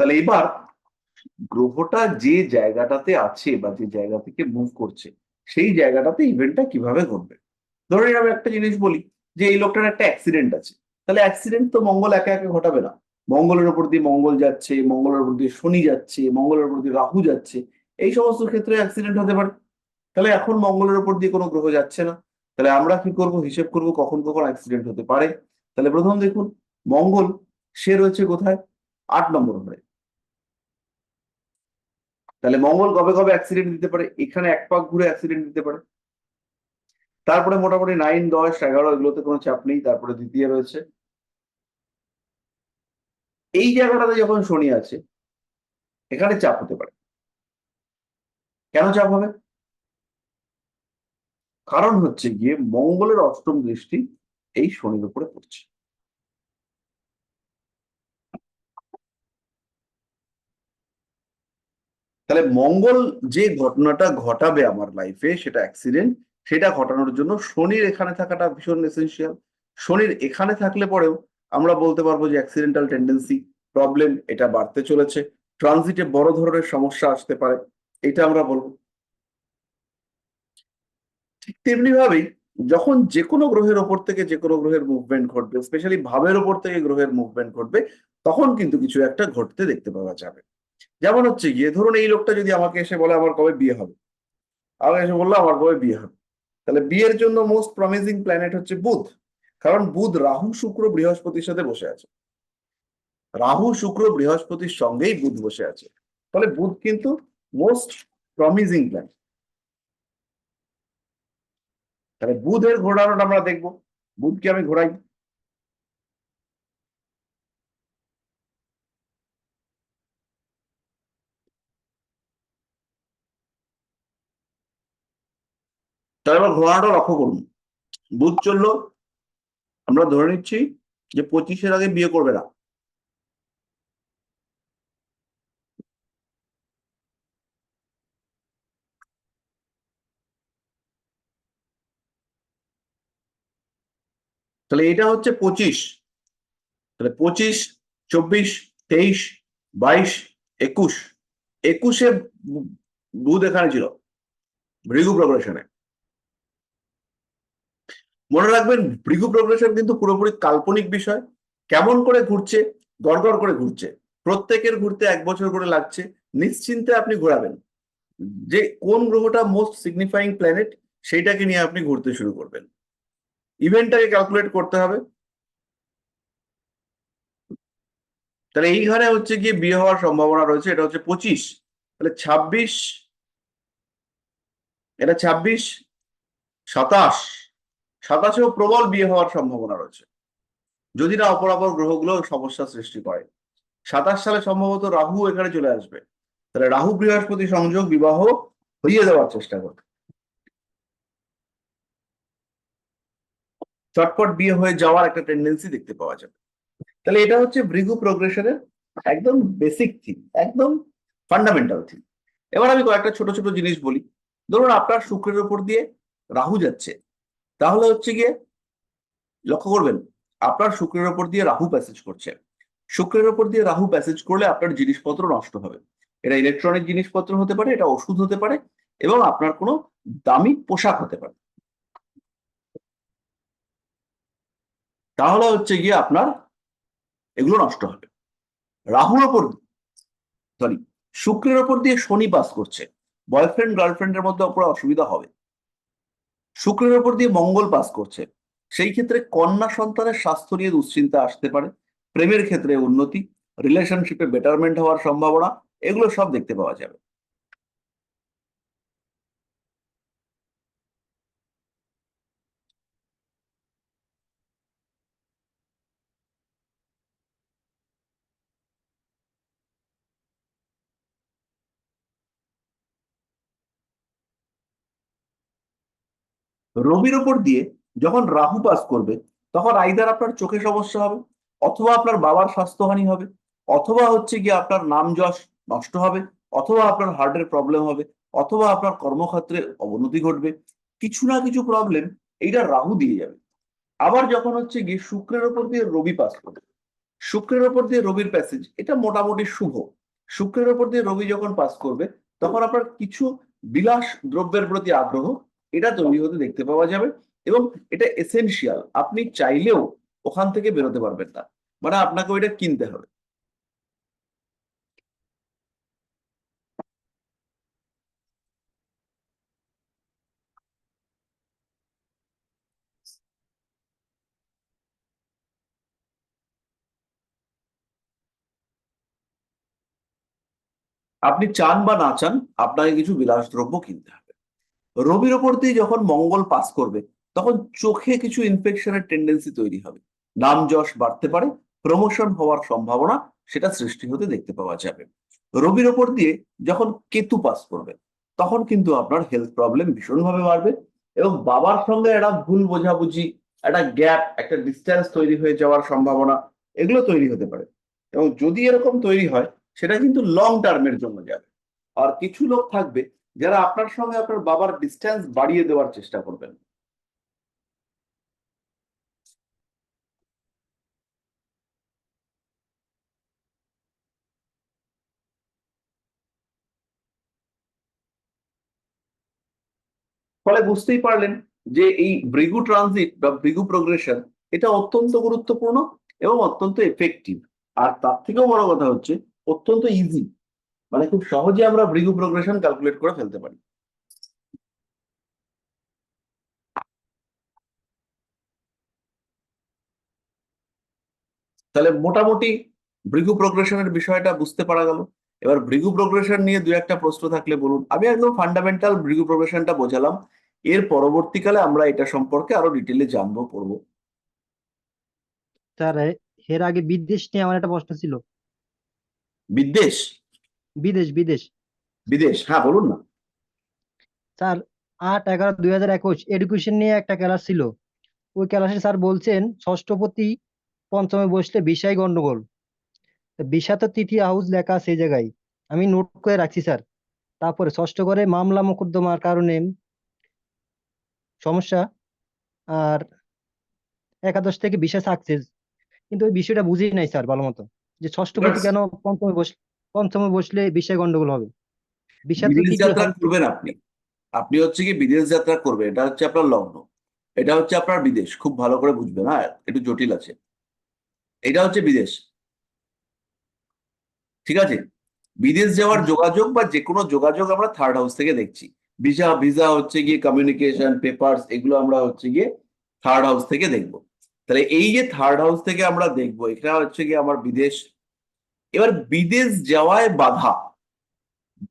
তাহলে এবার গ্রহটা যে জায়গাটাতে আছে বা যে জায়গা থেকে মুভ করছে, সেই জায়গাটাতে ইভেন্টটা কীভাবে ঘটবে? ধরে আমি একটা জিনিস বলি যে এই লোকটার একটা অ্যাক্সিডেন্ট আছে। তাহলে অ্যাক্সিডেন্ট তো মঙ্গল একা একা ঘটাবে না। মঙ্গলের উপর দিয়ে মঙ্গল যাচ্ছে, মঙ্গলের উপর দিয়ে শনি যাচ্ছে, মঙ্গলের উপর দিয়ে রাহু যাচ্ছে, এই সমস্ত ক্ষেত্রে অ্যাক্সিডেন্ট হতে পারে। তাহলে এখন মঙ্গলের উপর দিয়ে কোনো গ্রহ যাচ্ছে না। তাহলে আমরা কি করব? হিসেব করব কখন কখন অ্যাক্সিডেন্ট হতে পারে। তাহলে প্রথম দেখুন, মঙ্গল সে রয়েছে কোথায়? আট নম্বর ঘরে। তাহলে মঙ্গল কবে কবে অ্যাক্সিডেন্ট দিতে পারে? এখানে এক পাক ঘুরে অ্যাক্সিডেন্ট দিতে পারে। তারপরে মোটামুটি নাইন দশ, এগারো এগুলোতে কোনো চাপ নেই, তারপরে দ্বিতীয় রয়েছে। এই জায়গাটাতে যখন শনি আছে, এখানে চাপ হতে পারে। কেন চাপ হবে? কারণ হচ্ছে গিয়ে মঙ্গলের অষ্টম দৃষ্টি এই শনির উপরে পড়ছে। তাহলে মঙ্গল যে ঘটনাটা ঘটাবে আমার লাইফে সেটা অ্যাক্সিডেন্ট সেটা ঘটানোর জন্য শনির এখানে থাকাটা ভীষণ এসেন্সিয়াল শনির এখানে থাকলে পরেও আমরা বলতে পারব যে অ্যাক্সিডেন্টাল টেন্ডেন্সি প্রবলেম এটা বাড়তে চলেছে। ট্রানজিটে বড় ধরনের সমস্যা আসতে পারে, এটা আমরা বলব। ঠিক তেমনি ভাবেই যখন যে কোনো গ্রহের ওপর থেকে যে কোনো গ্রহের মুভমেন্ট ঘটবে স্পেশালি ভাবের ওপর থেকে গ্রহের মুভমেন্ট ঘটবে, তখন কিন্তু কিছু একটা ঘটতে দেখতে পাওয়া যাবে। যেমন হচ্ছে গিয়ে, ধরুন এই লোকটা যদি আমাকে এসে বলে আমার কবে বিয়ে হবে? আমাকে এসে বলল আমার কবে বিয়ে হবে? তাহলে বিয়ের জন্য মোস্ট প্রমিজিং প্ল্যানেট হচ্ছে বুধ। কারণ বুধ রাহু, শুক্র, বৃহস্পতির সাথে বসে আছে। রাহু, শুক্র, বৃহস্পতির সঙ্গেই বুধ বসে আছে। ফলে বুধ কিন্তু মোস্ট প্রমিজিং প্ল্যানেট তাহলে বুধের ঘোরানোটা আমরা দেখব। বুধকে আমি ঘোরাই তাহলে এবার ঘোরানোটা লক্ষ্য করুন বুধ চলল। আমরা ধরে নিচ্ছি যে পঁচিশের আগে বিয়ে করবে না। তাহলে এটা হচ্ছে পঁচিশ। তাহলে পঁচিশ, চব্বিশ, তেইশ, বাইশ, একুশ। একুশে বুধ এখানে ছিল। ভৃগু প্রগ্রেশনে মনে রাখবেন, ভৃগু প্রগ্রেশন কিন্তু পুরোপুরি কাল্পনিক বিষয়। কেমন করে ঘুরছে? গড়গড় করে ঘুরছে। প্রত্যেকের ঘুরতে এক বছর করে লাগছে। নিশ্চিন্তে আপনি ঘোরাবেন। যে কোন গ্রহটা মোস্ট সিগনিফাইং প্ল্যানেট সেইটাকে নিয়ে আপনি ঘুরতে শুরু করবেন। ইভেন্টটাকে ক্যালকুলেট করতে হবে। তাহলে এইখানে হচ্ছে গিয়ে বিয়ে হওয়ার সম্ভাবনা রয়েছে। এটা হচ্ছে পঁচিশ। তাহলে ছাব্বিশ, এটা ছাব্বিশ, সাতাশ। সাতাশেও প্রবল বিয়ে হওয়ার সম্ভাবনা রয়েছে। যদি না অপরাপর গ্রহগুলো সমস্যা সৃষ্টি করে। সাতাশ সালে সম্ভবত রাহু এখানে চলে আসবে। তাহলে রাহু বৃহস্পতি সংযোগ বিবাহ হইয়ে দেওয়ার চেষ্টা করবে। চটপট বিয়ে হয়ে যাওয়ার একটা টেন্ডেন্সি দেখতে পাওয়া যাবে। তাহলে এটা হচ্ছে ভৃগু প্রোগ্রেশনের একদম বেসিক থিম একদম ফান্ডামেন্টাল থিম এবার আমি কয়েকটা ছোট ছোট জিনিস বলি। ধরুন আপনার শুক্রের উপর দিয়ে রাহু যাচ্ছে। তাহলে হচ্ছে গিয়ে লক্ষ্য করবেন, আপনার শুক্রের ওপর দিয়ে রাহু প্যাসেজ করছে। শুক্রের ওপর দিয়ে রাহু প্যাসেজ করলে আপনার জিনিসপত্র নষ্ট হবে। এটা ইলেকট্রনিক জিনিসপত্র হতে পারে, এটা ওষুধ হতে পারে এবং আপনার কোনো দামি পোশাক হতে পারে। তাহলে হচ্ছে গিয়ে আপনার এগুলো নষ্ট হবে। রাহুর ওপর সরি শুক্রের ওপর দিয়ে শনি পাস করছে। বয়ফ্রেন্ড গার্লফ্রেন্ডের মধ্যে ওপর অসুবিধা হবে। শুক্রের ওপর দিয়ে মঙ্গল পাস করছে। সেই ক্ষেত্রে কন্যা সন্তানের স্বাস্থ্য নিয়ে দুশ্চিন্তা আসতে পারে, প্রেমের ক্ষেত্রে উন্নতি রিলেশনশিপে বেটারমেন্ট হওয়ার সম্ভাবনা, এগুলো সব দেখতে পাওয়া যাবে। রবির ওপর দিয়ে যখন রাহু পাস করবে, তখন আইদার আপনার চোখে সমস্যা হবে, অথবা আপনার বাবার স্বাস্থ্যহানি হবে, অথবা হচ্ছে গিয়ে আপনার নাম যশ নষ্ট হবে, অথবা আপনার হার্টের প্রবলেম হবে, অথবা আপনার কর্মক্ষেত্রে অবনতি ঘটবে, কিছু না কিছু প্রবলেম এইটা রাহু দিয়ে যাবে। আবার যখন হচ্ছে গিয়ে শুক্রের ওপর দিয়ে রবি পাস করবে, শুক্রের ওপর দিয়ে রবির প্যাসেজ এটা মোটামুটি শুভ। শুক্রের ওপর দিয়ে রবি যখন পাস করবে, তখন আপনার কিছু বিলাস দ্রব্যের প্রতি আগ্রহ এটা তৈরি হতে দেখতে পাওয়া যাবে এবং এটা এসেনশিয়াল আপনি চাইলেও ওখান থেকে বেরোতে পারবেন না। মানে আপনাকে ওইটা কিনতে হবে। আপনি চান বা না চান, আপনাকে কিছু বিলাসদ্রব্য কিনতে হবে। রবির ওপর দিয়ে যখন মঙ্গল পাস করবে, তখন চোখে কিছু ইনফেকশনের টেন্ডেন্সি তৈরি হবে। নাম যশ বাড়তে পারে প্রমোশন হওয়ার সম্ভাবনা সেটা সৃষ্টি হতে দেখতে পাওয়া যাবে। রবির ওপর দিয়ে যখন কেতু পাস করবে, তখন কিন্তু আপনার হেলথ প্রবলেম ভীষণভাবে বাড়বে এবং বাবার সঙ্গে একটা ভুল বোঝাবুঝি, একটা গ্যাপ একটা ডিস্টেন্স তৈরি হয়ে যাওয়ার সম্ভাবনা এগুলো তৈরি হতে পারে। এবং যদি এরকম তৈরি হয়, সেটা কিন্তু লং টার্মের জন্য যাবে। আর কিছু লোক থাকবে যারা আপনার সঙ্গে আপনার বাবার ডিস্টেন্স বাড়িয়ে দেওয়ার চেষ্টা করবেন। ফলে বুঝতেই পারলেন যে এই ভৃগু ট্রানজিট বা ভৃগু প্রোগ্রেশন এটা অত্যন্ত গুরুত্বপূর্ণ এবং অত্যন্ত এফেক্টিভ আর তার থেকেও বড় কথা হচ্ছে, অত্যন্ত ইজি মানে খুব সহজে আমরা ভৃগু প্রোগ্রেশন ক্যালকুলেট করে ফেলতে পারি। তাহলে মোটামুটি ভৃগু প্রোগ্রেশনের বিষয়টা বুঝতে পারা গেল। এবার ভৃগু প্রোগ্রেশন নিয়ে দু একটা প্রশ্ন থাকলে বলুন। আমি একদম ফান্ডামেন্টাল ভৃগু প্রোগ্রেশনটা বোঝালাম। এর পরবর্তীকালে আমরা এটা সম্পর্কে আরও ডিটেলে জানব পড়ব। স্যার এর আগে বিদ্বেষ নিয়ে আমার একটা প্রশ্ন ছিল। বিদেশ বিদেশ বিদেশ। বিদেশ হ্যাঁ বলুন না। স্যার আট এগারো দুই হাজার একুশ এডুকেশন নিয়ে একটা ক্লাস ছিল। ওই ক্লাসে স্যার বলছেন ষষ্ঠপতি পঞ্চমে বসলে বিষয় গন্ডগোল। তো বিষাদ তৃতীয় হাউস লেখা সেই জায়গায়। আমি নোট করে রাখছি স্যার। তারপরে ষষ্ঠ করে মামলা মোকদ্দমার কারণে সমস্যা আর একাদশ থেকে বিষয় সাকসেস কিন্তু ওই বিষয়টা বুঝি নাই স্যার ভালো মতো। যে ষষ্ঠপতি কেন পঞ্চমে বস পঞ্চমে বসলে বিষয় গন্ডগোল হবে। বিষাদ বিদেশ যাত্রা করবেন আপনি। আপনি হচ্ছে কি বিদেশ যাত্রা করবেন এটা হচ্ছে আপনার লগ্ন। এটা হচ্ছে আপনার বিদেশ খুব ভালো করে বুঝবেন হ্যাঁ একটু জটিল আছে। এটা হচ্ছে বিদেশ। ঠিক আছে? বিদেশ যাওয়ার যোগাযোগ বা যে কোনো যোগাযোগ আমরা থার্ড হাউস থেকে দেখছি। ভিসা ভিসা হচ্ছে গিয়ে কমিউনিকেশন পেপারস এগুলো আমরা হচ্ছে গিয়ে থার্ড হাউস থেকে দেখব। তাহলে এই যে থার্ড হাউস থেকে আমরা দেখব এটা হচ্ছে গিয়ে আমার বিদেশ এবার বিদেশ যাওয়ায় বাধা।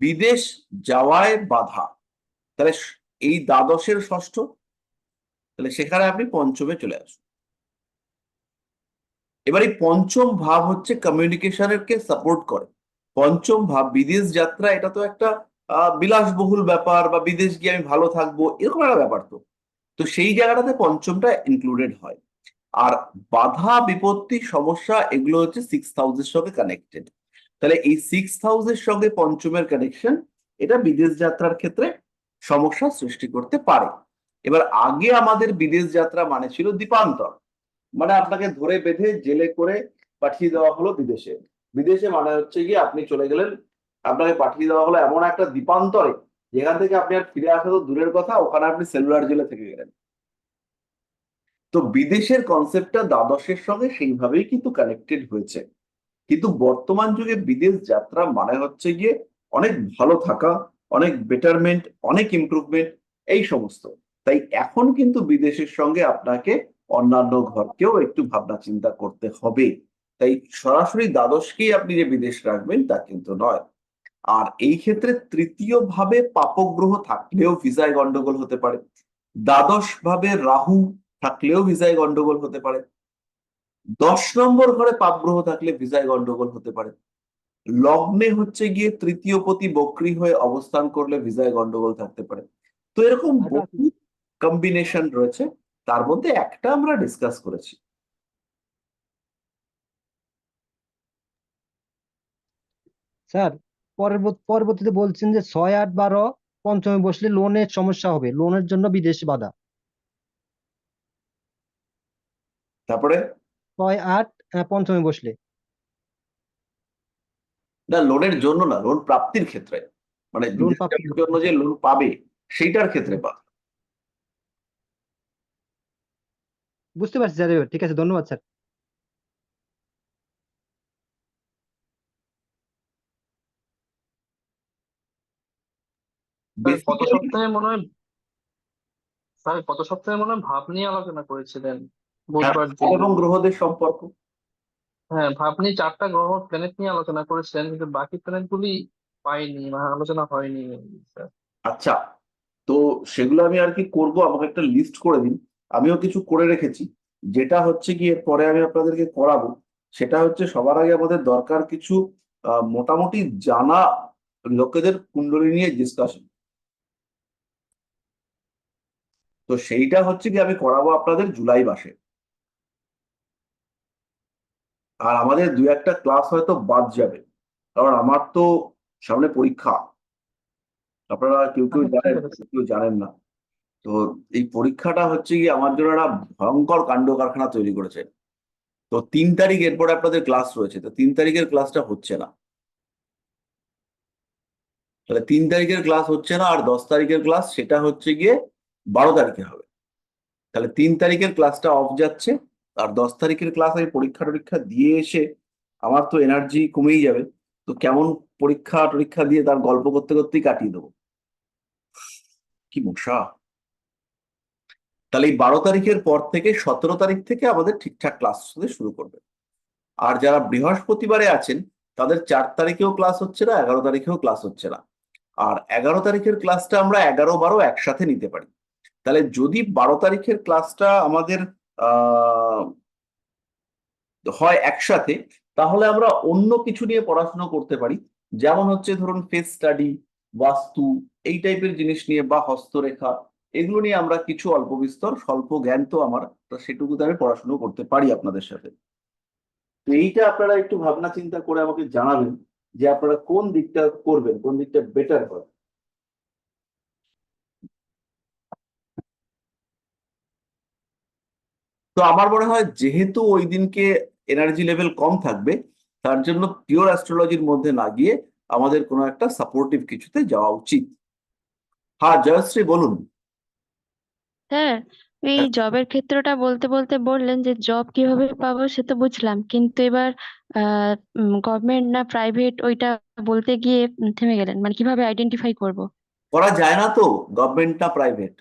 বিদেশ যাওয়ায় বাধা। তাহলে এই দ্বাদশের ষষ্ঠ? তাহলে সেখানে আপনি পঞ্চমে চলে আসুন। এবার এই পঞ্চম ভাব হচ্ছে কমিউনিকেশনের কে সাপোর্ট করে। পঞ্চম ভাব, বিদেশ যাত্রা, এটা তো একটা বিলাসবহুল ব্যাপার বা বিদেশ গিয়ে আমি ভালো থাকব, এরকম একটা ব্যাপার তো। তো সেই জায়গাটাতে পঞ্চমটা ইনক্লুডেড হয়। আর বাধা বিপত্তি সমস্যা এগুলো হচ্ছে সিক্স হাউসের সঙ্গে কানেক্টেড তাহলে এই সিক্স হাউসের সঙ্গে পঞ্চমের কানেকশন এটা বিদেশ যাত্রার ক্ষেত্রে সমস্যা সৃষ্টি করতে পারে। এবার আগে আমাদের বিদেশ যাত্রা মানে ছিল দ্বীপান্তর। মানে আপনাকে ধরে বেঁধে জেলে করে পাঠিয়ে দেওয়া হলো বিদেশে। বিদেশে মানে হচ্ছে গিয়ে আপনি চলে গেলেন, আপনাকে পাঠিয়ে দেওয়া হলো এমন একটা দ্বীপান্তরে, যেখান থেকে আপনি আর ফিরে আসা তো দূরের কথা, ওখানে আপনি সেলুলার জেলে থেকে গেলেন। তো বিদেশের কনসেপ্টটা দ্বাদশের সঙ্গে সেইভাবেই কিন্তু কানেক্টেড হয়েছে। কিন্তু বর্তমান যুগে বিদেশ যাত্রা মানে হচ্ছে গিয়ে অনেক ভালো থাকা, অনেক বেটারমেন্ট অনেক ইমপ্রুভমেন্ট এই সমস্ত। তাই এখন কিন্তু বিদেশের সঙ্গে আপনাকে অন্যান্য ঘরকেও একটু ভাবনা চিন্তা করতে হবে। তাই সরাসরি দ্বাদশকেই আপনি যে বিদেশ রাখবেন তা কিন্তু নয়। আর এই ক্ষেত্রে তৃতীয় ভাবে পাপগ্রহ থাকলেও ভিসায় গন্ডগোল হতে পারে। দ্বাদশ ভাবে রাহু থাকলেও ভিসায় গন্ডগোল হতে পারে। দশ নম্বর ঘরে পাপগ্রহ থাকলে ভিসায় গন্ডগোল হতে পারে। লগ্নে হচ্ছে গিয়ে তৃতীয় পতি বক্রী হয়ে অবস্থান করলে ভিসায় গন্ডগোল থাকতে পারে। তো এরকম বহু কম্বিনেশন রয়েছে তার মধ্যে একটা আমরা ডিসকাস করেছি। স্যার পরবর্তী পরবর্তীতে বলছেন যে ছয় আট বারো পঞ্চমে বসলে লোনের সমস্যা হবে। লোনের জন্য বিদেশ বাধা। তারপরে? ছয় আট পঞ্চমে বসলে। না লোনের জন্য না লোন প্রাপ্তির ক্ষেত্রে। মানে লোন প্রাপ্তির জন্য যে লোন পাবে সেইটার ক্ষেত্রে পাবে বুঝতে পারছি স্যার ঠিক আছে ধন্যবাদ স্যার। স্যার গত সপ্তাহে মনে হয় স্যার গত সপ্তাহে মনে হয় ভাব নিয়ে আলোচনা করেছিলেন। বুধবার হ্যাঁ, দিন এবং গ্রহদের সম্পর্ক। হ্যাঁ আপনি চারটা গ্রহ প্ল্যানেট নিয়ে আলোচনা করেছিলেন কিন্তু বাকি প্ল্যানেট গুলি পাইনি মানে আলোচনা হয়নি। স্যার আচ্ছা তো সেগুলো আমি আর কি করব আমাকে একটা লিস্ট করে দিন। আমিও কিছু করে রেখেছি। যেটা হচ্ছে কি এর পরে আমি আপনাদেরকে করাবো। সেটা হচ্ছে সবার আগে আমাদের দরকার কিছু আহ, মোটামুটি জানা লোকেদের কুণ্ডলী নিয়ে ডিসকাশন তো সেইটা হচ্ছে কি আমি করাবো আপনাদের জুলাই মাসে। আর আমাদের দু একটা ক্লাস হয়তো বাদ যাবে। কারণ আমার তো সামনে পরীক্ষা। আপনারা কেউ কেউ আচ্ছা, জানেন কেউ কেউ জানেন না। তো এই পরীক্ষাটা হচ্ছে কি আমার জন্য একটা ভয়ঙ্কর কাণ্ড কারখানা তৈরি করেছে। তো তিন তারিখ এরপরে আপনাদের ক্লাস রয়েছে। তো তিন তারিখের ক্লাসটা হচ্ছে না। তাহলে তিন তারিখের ক্লাস হচ্ছে না আর দশ তারিখের ক্লাস সেটা হচ্ছে গিয়ে বারো তারিখে হবে। তাহলে তিন তারিখের ক্লাসটা অফ যাচ্ছে। আর দশ তারিখের ক্লাস আমি পরীক্ষা টরীক্ষা দিয়ে এসে আমার তো এনার্জি কমেই যাবে। তো কেমন পরীক্ষা টরীক্ষা দিয়ে তার গল্প করতে করতেই কাটিয়ে দেবো। কি মশা। তাহলে এই বারো তারিখের পর থেকে সতেরো তারিখ থেকে আমাদের ঠিকঠাক ক্লাস শুরু করবে। আর যারা বৃহস্পতিবারে আছেন, তাদের চার তারিখেও ক্লাস হচ্ছে না, এগারো তারিখেও ক্লাস হচ্ছে না। আর এগারো তারিখের ক্লাসটা আমরা এগারো বারো একসাথে নিতে পারি। তাহলে যদি বারো তারিখের ক্লাসটা আমাদের হয় একসাথে, তাহলে আমরা অন্য কিছু নিয়ে পড়াশোনা করতে পারি। যেমন হচ্ছে ধরুন ফেস স্টাডি বাস্তু, এই টাইপের জিনিস নিয়ে বা হস্তরেখা, এগুলো নিয়ে আমরা কিছু অল্প বিস্তর, স্বল্প জ্ঞান তো আমার, তো সেটুকুতে আমি পড়াশোনা করতে পারি আপনাদের সাথে। তো এইটা আপনারা একটু ভাবনা চিন্তা করে আমাকে জানাবেন যে আপনারা কোন দিকটা করবেন, কোন দিকটা বেটার হবে। তো আমার মনে হয় যেহেতু ওই দিনকে এনার্জি লেভেল কম থাকবে তার জন্য পিওর অ্যাস্ট্রোলজির মধ্যে না গিয়ে আমাদের কোনো একটা সাপোর্টিভ কিছুতে যাওয়া উচিত। হ্যাঁ জয়শ্রী বলুন। হ্যাঁ এই জবের ক্ষেত্রটা বলতে বলতে বললেন যে জব কীভাবে পাবো সে তো বুঝলাম কিন্তু এবার গভর্নমেন্ট না প্রাইভেট ওইটা বলতে গিয়ে থেমে গেলেন। মানে কীভাবে আইডেন্টিফাই করব? করা যায় না তো গভর্নমেন্ট না প্রাইভেট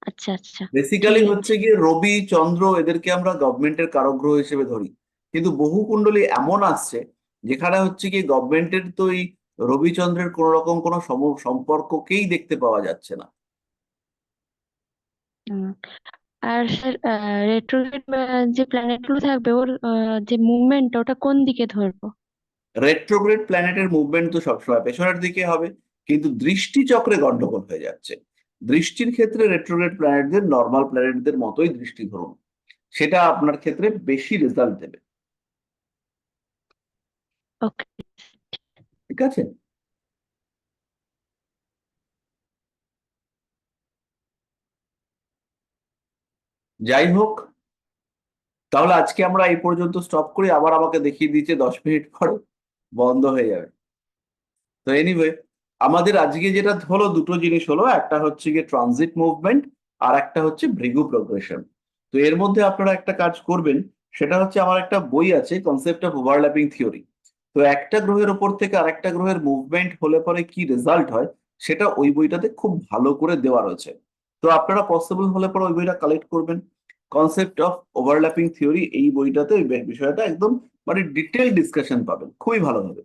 আচ্ছা আচ্ছা। বেসিক্যালি হচ্ছে গিয়ে রবি চন্দ্র এদেরকে আমরা গভর্নমেন্টের কারগ্রহ হিসেবে ধরি। কিন্তু বহু কুণ্ডলী এমন আসছে যেখানে হচ্ছে কি গভর্নমেন্টের তো এই রবিচন্দ্রের কোন রকম কোনো সম- সম্পর্ককেই দেখতে পাওয়া যাচ্ছে না। আর স্যার রেট্রোগ্রেড যে প্ল্যানেটগুলো থাকবে ওর যে মুভমেন্ট ওটা কোন দিকে ধরবো? রেট্রোগ্রেড প্ল্যানেটের মুভমেন্ট তো সবসময় পেছনের দিকে হবে কিন্তু দৃষ্টি চক্রে গন্ডগোল হয়ে যাচ্ছে। দৃষ্টির ক্ষেত্রে রেট্রোগ্রেড প্ল্যানেটদের নর্মাল প্ল্যানেটদের মতোই দৃষ্টি ধরুন সেটা আপনার ক্ষেত্রে বেশি রেজাল্ট দেবে। ঠিক আছে? যাই হোক তাহলে আজকে আমরা এই পর্যন্ত স্টপ করি। আবার আমাকে দেখিয়ে দিচ্ছে দশ মিনিট পরে। বন্ধ হয়ে যাবে। তো এনিওয়ে আমাদের আজকে যেটা হলো, দুটো জিনিস হলো, একটা হচ্ছে গিয়ে ট্রানজিট মুভমেন্ট আর একটা হচ্ছে ভৃগু প্রোগ্রেশন তো এর মধ্যে আপনারা একটা কাজ করবেন, সেটা হচ্ছে আমার একটা বই আছে কনসেপ্ট অফ ওভারল্যাপিং থিওরি তো একটা গ্রহের ওপর থেকে আরেকটা গ্রহের মুভমেন্ট হলে পরে কি রেজাল্ট হয়, সেটা ওই বইটাতে খুব ভালো করে দেওয়া রয়েছে। তো আপনারা পসিবল হলে পরে ওই বইটা কালেক্ট করবেন। কনসেপ্ট অফ ওভারল্যাপিং থিওরি এই বইটাতে ওই বিষয়টা একদম মানে ডিটেল ডিসকাশন পাবেন, খুবই ভালো হবে।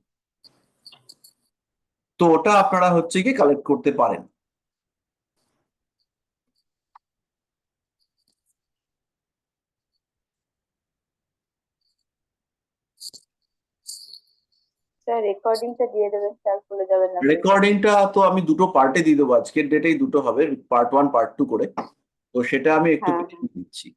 তো ওটা আপনারা হচ্ছে কি কালেক্ট করতে পারেন। স্যার রেকর্ডিংটা দিয়ে দেবেন স্যার ভুলে যাবেন না। রেকর্ডিংটা তো আমি দুটো পার্টে দিয়ে দেবো আজকের ডেটেই দুটো হবে পার্ট ওয়ান পার্ট টু করে। তো সেটা আমি একটু হ্যাঁ। দিচ্ছি